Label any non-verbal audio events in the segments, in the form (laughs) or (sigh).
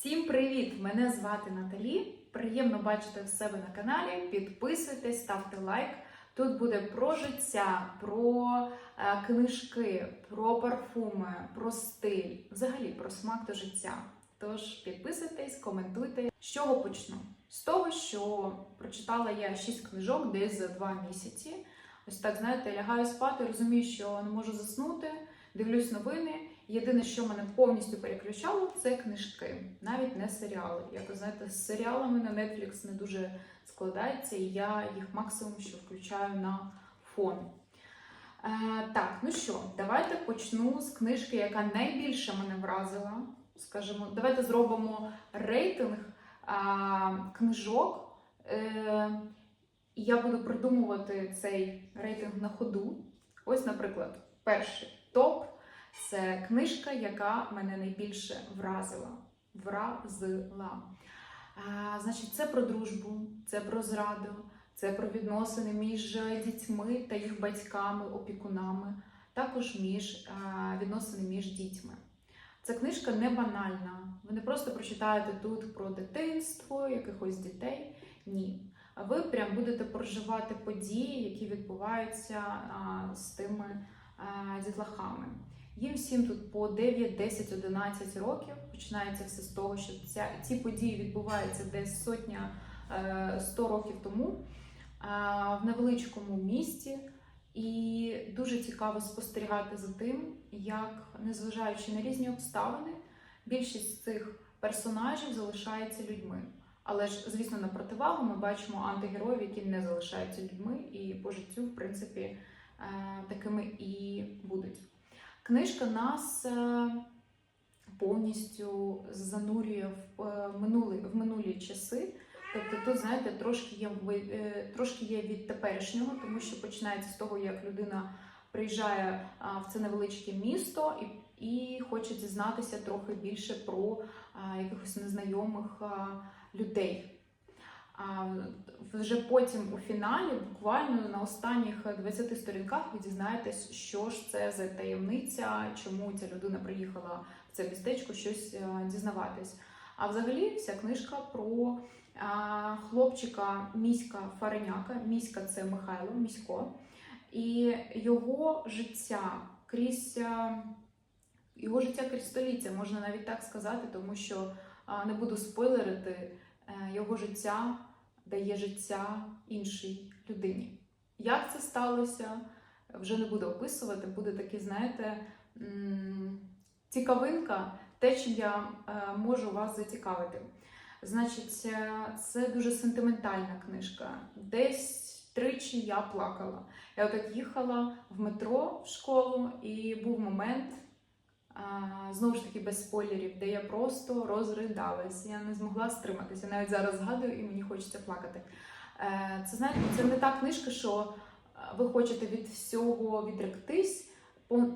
Всім привіт! Мене звати Наталі. Приємно бачити в себе на каналі. Підписуйтесь, ставте лайк. Тут буде про життя, про е, книжки, про парфуми, про стиль, взагалі про смак до життя. Тож підписуйтесь, коментуйте. З чого почну? З того, що прочитала я 6 книжок десь за 2 місяці. Ось так, знаєте, лягаю спати, розумію, що не можу заснути, дивлюсь новини. Єдине, що мене повністю переключало, це книжки, навіть не серіали. Як ви знаєте, з серіалами на Netflix не дуже складається, і я їх максимум що включаю на фон. Е, так, ну що, давайте почну з книжки, яка найбільше мене вразила. Скажімо, давайте зробимо рейтинг а, книжок. Е, і я буду придумувати цей рейтинг на ходу. Ось, наприклад, перший топ це книжка, яка мене найбільше вразила. Вразила. А, значить, це про дружбу, це про зраду, це про відносини між дітьми та їх батьками, опікунами, також між а, відносини між дітьми. Ця книжка не банальна. Ви не просто прочитаєте тут про дитинство, якихось дітей.Ні. А ви прям будете проживати події, які відбуваються а, з тими а, дітлахами. Їм всім тут по 9, 10, 11 років. Починається все з того, що ця, ці події відбуваються десь сотня е, 100 років тому е, в невеличкому місті. І дуже цікаво спостерігати за тим, як, незважаючи на різні обставини, більшість цих персонажів залишається людьми. Але ж, звісно, на противагу ми бачимо антигероїв, які не залишаються людьми, і по життю, в принципі, е, такими і будуть. Книжка нас е, повністю занурює в е, минулі, в минулі часи. Тобто тут, знаєте, трошки є, е, трошки є від теперішнього, тому що починається з того, як людина приїжджає в це невеличке місто і, і хоче дізнатися трохи більше про якихось незнайомих людей. Вже потім у фіналі, буквально на останніх 20 сторінках, ви дізнаєтесь, що ж це за таємниця, чому ця людина приїхала в це містечко щось е, дізнаватись. А взагалі вся книжка про хлопчика Міська Фареняка. Міська це Михайло Місько, і його життя крізь е, його життя крізь століття, можна навіть так сказати, тому що не буду спойлерити, е, його життя дає життя іншій людині. Як це сталося, вже не буду описувати, буде такий, знаєте, цікавинка, те, чим я е, можу вас зацікавити. Значить, е, це дуже сентиментальна книжка. Десь тричі я плакала. Я отак їхала в метро в школу, і був момент, знову ж таки, без спойлерів, де я просто розридалась. Я не змогла стриматися. Навіть зараз згадую і мені хочеться плакати. Е, Це знаєте, це не та книжка, що е, ви хочете від всього відректись,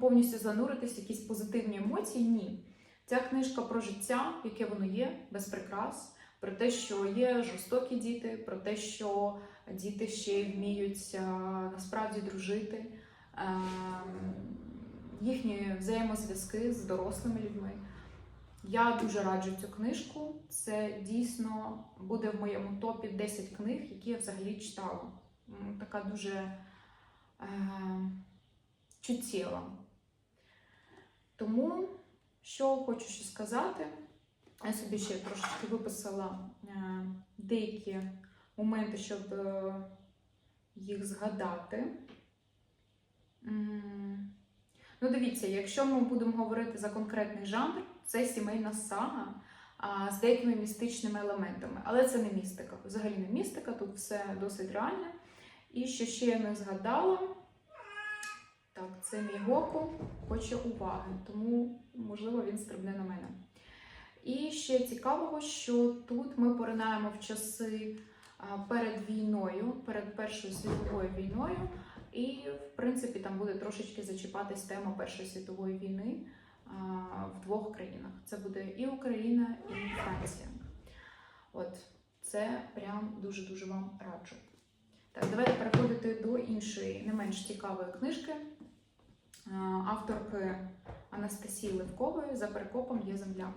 повністю зануритись в якісь позитивні емоції. Ні. Ця книжка про життя, яке воно є, без прикрас, про те, що є жорстокі діти, про те, що діти ще вміють насправді дружити, ем, їхні взаємозв'язки з дорослими людьми. Я дуже раджу цю книжку. Це дійсно буде в моєму топі 10 книг, які я взагалі читала. Така дуже е, чуттєва. Тому, що хочу ще сказати, я собі ще трошечки виписала е, деякі моменти, щоб е, їх згадати. Ну, дивіться, якщо ми будемо говорити за конкретний жанр, це сімейна сага а, з деякими містичними елементами. Але це не містика. Взагалі не містика, тут все досить реальне. І що ще я не згадала, так, це мій Гоку хоче уваги, тому, можливо, він стрибне на мене. І ще цікавого, що тут ми поринаємо в часи перед війною, перед Першою світовою війною. І, в принципі, там буде трошечки зачіпатись тема Першої світової війни а, в двох країнах. Це буде і Україна, і Франція. От це прям дуже-дуже вам раджу. Так, давайте переходити до іншої, не менш цікавої книжки авторки Анастасії Левкової за перекопом є земля.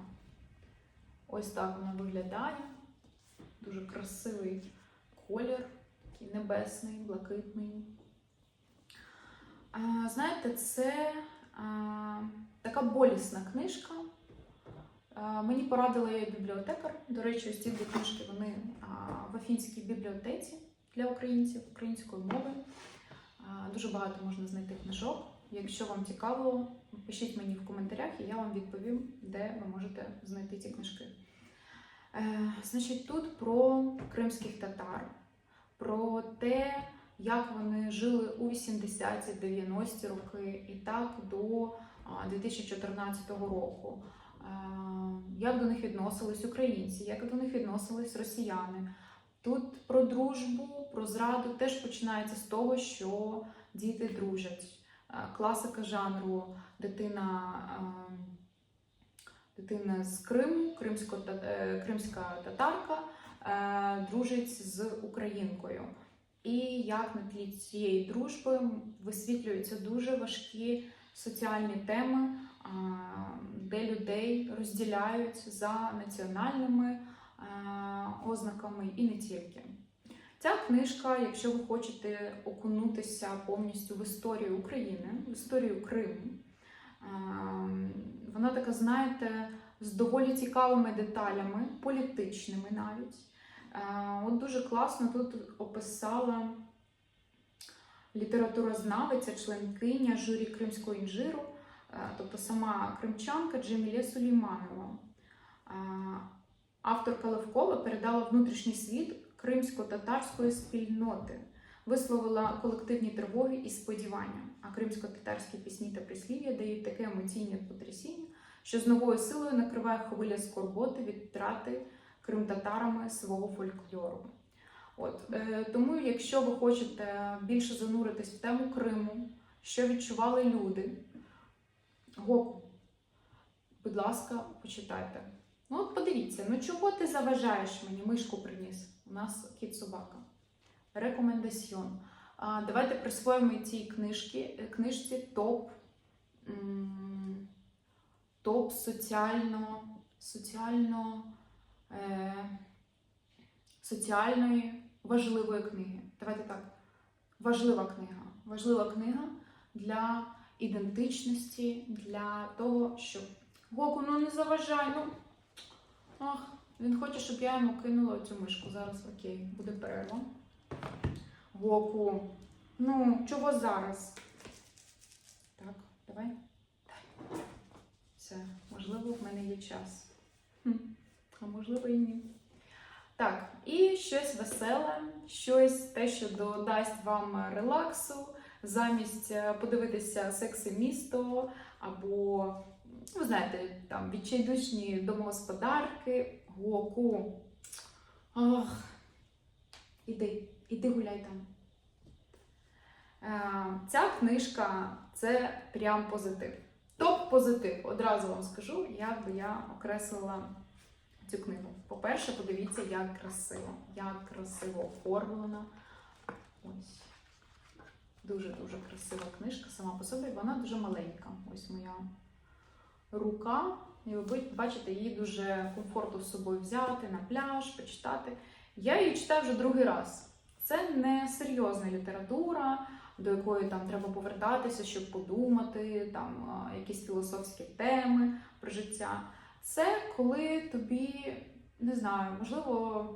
Ось так вона виглядає. Дуже красивий колір, такий небесний, блакитний. Знаєте, це така болісна книжка. Мені порадила її бібліотекар. До речі, ось ці дві книжки вони в Афінській бібліотеці для українців українською мовою. А, Дуже багато можна знайти книжок. Якщо вам цікаво, пишіть мені в коментарях, і я вам відповім, де ви можете знайти ці книжки. Е, значить, тут про кримських татар, про те, як вони жили у 80-90-ті роки і так до 2014 року. Е, Як до них відносились українці, як до них відносились росіяни. Тут про дружбу, про зраду теж починається з того, що діти дружать. Е, Класика жанру дитина, е, дитина з Криму, кримсько, кримська татарка, дружить з українкою. І як на тлі цієї дружби висвітлюються дуже важкі соціальні теми, де людей розділяють за національними ознаками і не тільки. Ця книжка, якщо ви хочете окунутися повністю в історію України, в історію Криму, вона така, знаєте, з доволі цікавими деталями, політичними навіть. Е, От дуже класно тут описала літературознавиця, членкиня журі Кримського інжиру, е, тобто сама кримчанка Джемілє Сулейманова. Е, Авторка Левкова передала внутрішній світ кримсько-татарської спільноти, висловила колективні тривоги і сподівання. А кримсько-татарські пісні та прислів'я дають таке емоційне потрясіння, що з новою силою накриває хвиля скорботи від втрати кримтатарами свого фольклору. От, е, тому, якщо ви хочете більше зануритись в тему Криму, що відчували люди, Гоку, будь ласка, почитайте. Ну, от подивіться, ну чого ти заважаєш мені? Мишку приніс. У нас кіт собака. Рекомендаціон. Давайте присвоїмо цій книжки, е, книжці топ, топ соціально, соціально соціальної важливої книги. Давайте так. Важлива книга. Важлива книга для ідентичності, для того, щоб. Гоку, ну не заважай. Ну. Ах, він хоче, щоб я йому кинула цю мишку. Зараз окей, буде перерва. Гоку. Ну, чого зараз? Так, давай. Все, можливо, в мене є час. Хм а можливо і ні. Так, і щось веселе, щось те, що додасть вам релаксу, замість е, подивитися секси місто або, ви знаєте, там відчайдушні домогосподарки, гоку. Ох, іди, іди гуляй там. Е, Ця книжка це прям позитив. Топ-позитив. Одразу вам скажу, як би я окреслила цю книгу. По-перше, подивіться, як красиво, як красиво оформлена. Ось. Дуже-дуже красива книжка сама по собі. Вона дуже маленька. Ось моя рука. І ви бачите, її дуже комфортно з собою взяти на пляж, почитати. Я її читаю вже другий раз. Це не серйозна література, до якої там треба повертатися, щоб подумати, там якісь філософські теми про життя. Це коли тобі, не знаю, можливо,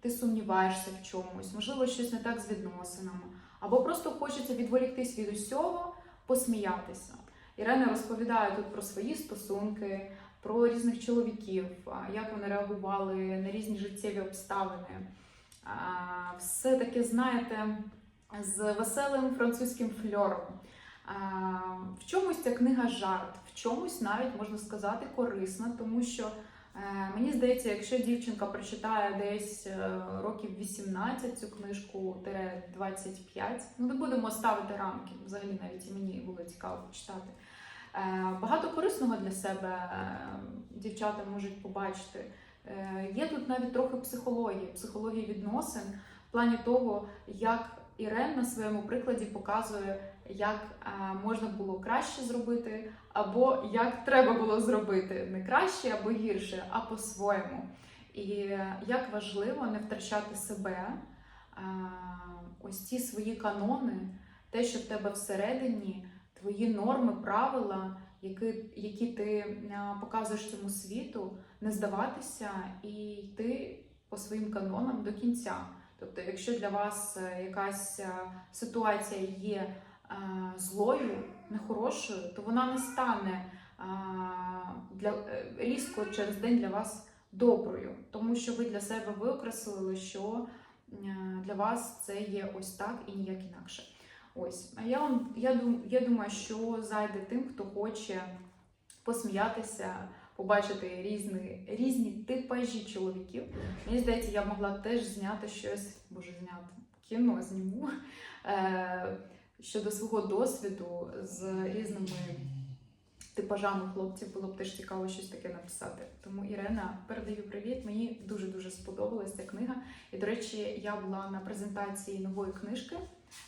ти сумніваєшся в чомусь, можливо, щось не так з відносинами, або просто хочеться відволіктись від усього, посміятися. Ірена розповідає тут про свої стосунки, про різних чоловіків, як вони реагували на різні життєві обставини. Все таке, знаєте, з веселим французьким фльором. В чомусь ця книга жарт, в чомусь навіть можна сказати корисна, тому що е, мені здається, якщо дівчинка прочитає десь е, років 18 цю книжку, тире 25, ну не будемо ставити рамки, взагалі навіть і мені було цікаво почитати. Е, Багато корисного для себе дівчата можуть побачити. Є тут навіть трохи психології, психології відносин в плані того, як Ірен на своєму прикладі показує, як е, можна було краще зробити, або як треба було зробити не краще або гірше, а по-своєму. І е, як важливо не втрачати себе, е, ось ці свої канони, те, що в тебе всередині, твої норми, правила, які, які ти показуєш цьому світу, не здаватися і йти по своїм канонам до кінця. Тобто, якщо для вас якась ситуація є злою, нехорошою, то вона не стане е, для, е, різко через день для вас доброю, тому що ви для себе виокреслили, що е, для вас це є ось так і ніяк інакше. Ось, а я я, я думаю, що зайде тим, хто хоче посміятися, побачити різні, різні типажі чоловіків. Мені здається, я могла теж зняти щось, боже, зняти кіно зніму е, щодо свого досвіду з різними типажами хлопців. Було б теж цікаво щось таке написати. Тому Ірена, передаю привіт. Мені дуже дуже сподобалася ця книга. І, до речі, я була на презентації нової книжки.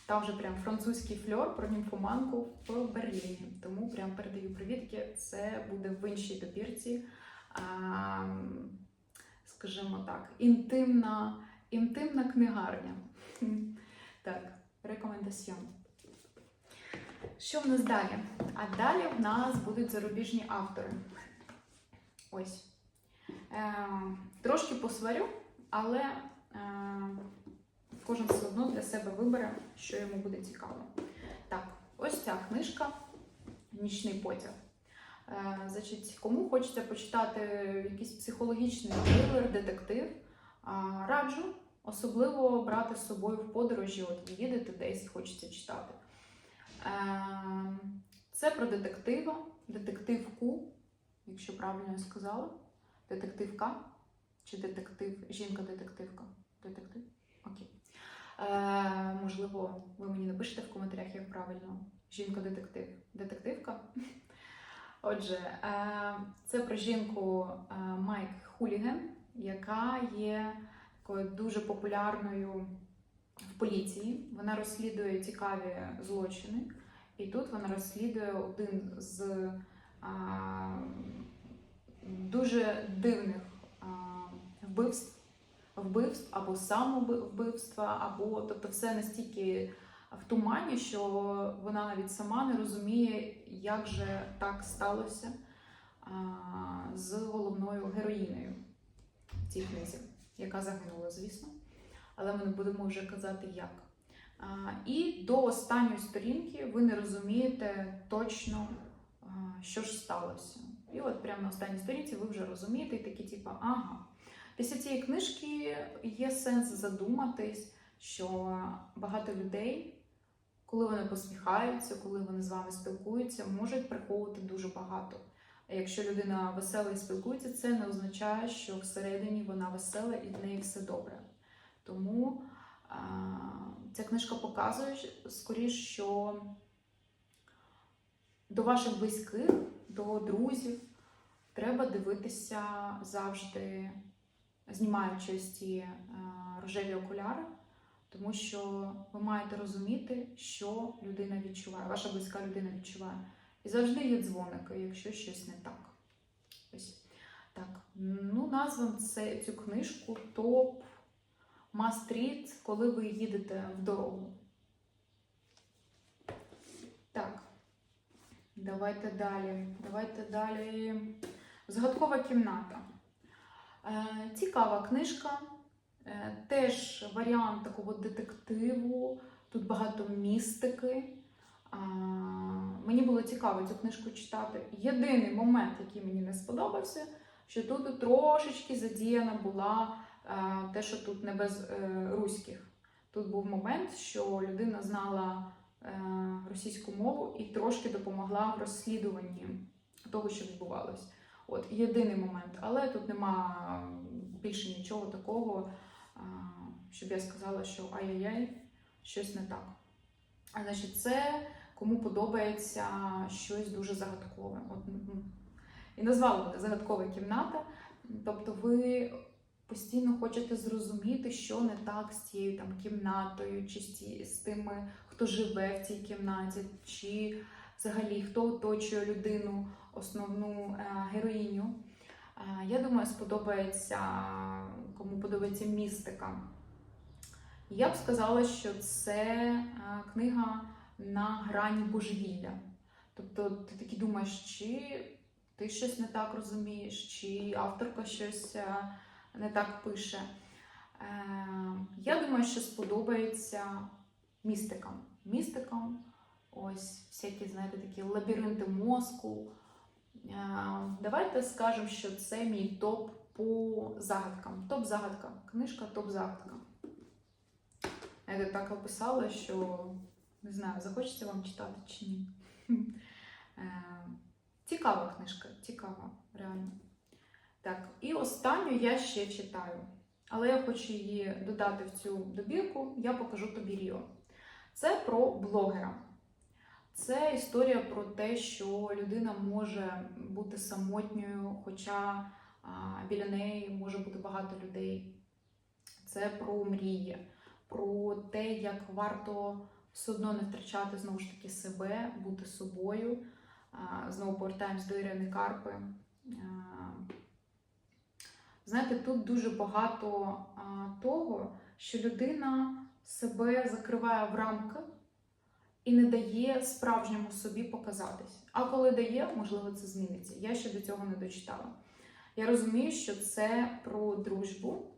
Там вже прям французький фльор про німфоманку в Берліні. Тому прям передаю привітки. Це буде в іншій добірці. А, скажімо так, інтимна, інтимна книгарня. Так, рекомендаціон. Що в нас далі? А далі в нас будуть зарубіжні автори. Ось. Е, трошки посварю, але е, кожен все одно для себе вибере, що йому буде цікаво. Так, ось ця книжка Нічний потяг. Е, значить, кому хочеться почитати якийсь психологічний трилер, детектив, е, раджу особливо брати з собою в подорожі, от їдете десь хочеться читати. Е, Це про детектива, детективку, якщо правильно я сказала. Детективка чи детектив, жінка-детективка. Детектив? Окей. Е, можливо, ви мені напишете в коментарях, як правильно. Жінка-детектив. Детективка. (laughs) Отже, е, це про жінку е, Майк Хуліген, яка є такою дуже популярною поліції. Вона розслідує цікаві злочини, і тут вона розслідує один з а, дуже дивних а, вбивств, вбивств або самовбивства, або тобто все настільки в тумані, що вона навіть сама не розуміє, як же так сталося а, з головною героїнею в цій книзі, яка загинула, звісно. Але ми не будемо вже казати як. І до останньої сторінки ви не розумієте точно, що ж сталося. І от прямо на останній сторінці ви вже розумієте, і такі, типу, ага. Після цієї книжки є сенс задуматись, що багато людей коли вони посміхаються, коли вони з вами спілкуються, можуть приховувати дуже багато. А якщо людина весела і спілкується, це не означає, що всередині вона весела і в неї все добре. Тому а, ця книжка показує скоріш, що до ваших близьких, до друзів треба дивитися завжди, знімаючи ось ці а, рожеві окуляри. Тому що ви маєте розуміти, що людина відчуває, ваша близька людина відчуває. І завжди є дзвоники, якщо щось не так. Ось так. Ну, назвам це, цю книжку топ мастріт, коли ви їдете в дорогу. Так. Давайте далі. Давайте далі. Згадкова кімната. Е, цікава книжка. Е, Теж варіант такого детективу, тут багато містики. А, Мені було цікаво цю книжку читати. Єдиний момент, який мені не сподобався, що тут трошечки задіяна була те, що тут не без е, руських. Тут був момент, що людина знала е, російську мову і трошки допомогла в розслідуванні того, що відбувалось. От єдиний момент, але тут нема більше нічого такого щоб я сказала, що ай-яй-яй, щось не так. А значить, це кому подобається щось дуже загадкове. От, і назвала буде загадкова кімната. Тобто ви постійно хочете зрозуміти, що не так з цією там кімнатою, чи з, тими, хто живе в цій кімнаті, чи взагалі хто оточує людину, основну е, героїню. Е, Я думаю, сподобається, кому подобається містика. Я б сказала, що це е, книга на грані божевілля. Тобто ти таки думаєш, чи ти щось не так розумієш, чи авторка щось не так пише. Е, Я думаю, що сподобається містикам. Містикам, ось всякі, знаєте, такі лабіринти мозку. Е, Давайте скажемо, що це мій топ по загадкам. Топ-загадка. Книжка топ-загадка. Я так описала, що не знаю, захочеться вам читати чи ні. Е, Цікава книжка, цікава, реально. Так, і останню я ще читаю. Але я хочу її додати в цю добірку, я покажу тобі Ріо. Це про блогера. Це історія про те, що людина може бути самотньою, хоча а, біля неї може бути багато людей. Це про мрії, про те, як варто все одно не втрачати знову ж таки себе, бути собою. А, Знову повертаємось до Ірини Карпи. А, Знаєте, тут дуже багато а, того, що людина себе закриває в рамки і не дає справжньому собі показатись. А коли дає, можливо, це зміниться. Я ще до цього не дочитала. Я розумію, що це про дружбу,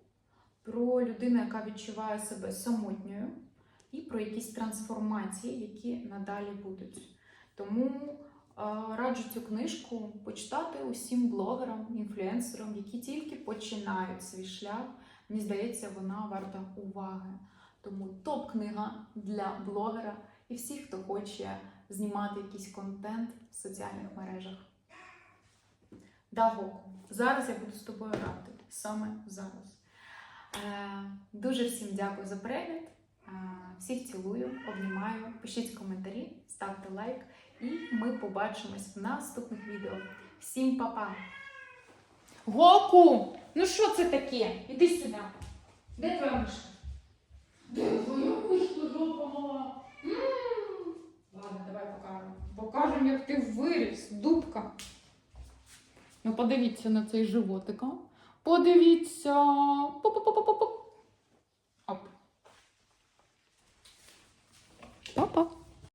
про людину, яка відчуває себе самотньою, і про якісь трансформації, які надалі будуть. Тому раджу цю книжку почитати усім блогерам, інфлюенсерам, які тільки починають свій шлях. Мені здається, вона варта уваги. Тому топ-книга для блогера і всіх, хто хоче знімати якийсь контент в соціальних мережах. Да, Гоку, зараз я буду з тобою грати. Саме зараз. Е, дуже всім дякую за перегляд. Всіх цілую, обнімаю. Пишіть коментарі, ставте лайк, і ми побачимось в наступних відео. Всім па-па! Гоку! Ну що це таке? Іди сюди. Де твоя мишка? Де твоя мишка, жопа мала? Ладно, давай покажемо. Покажемо, як ти виріс, дубка. Ну, подивіться на цей животик, а? Подивіться. Поп-поп-поп-поп. Оп. Па-па.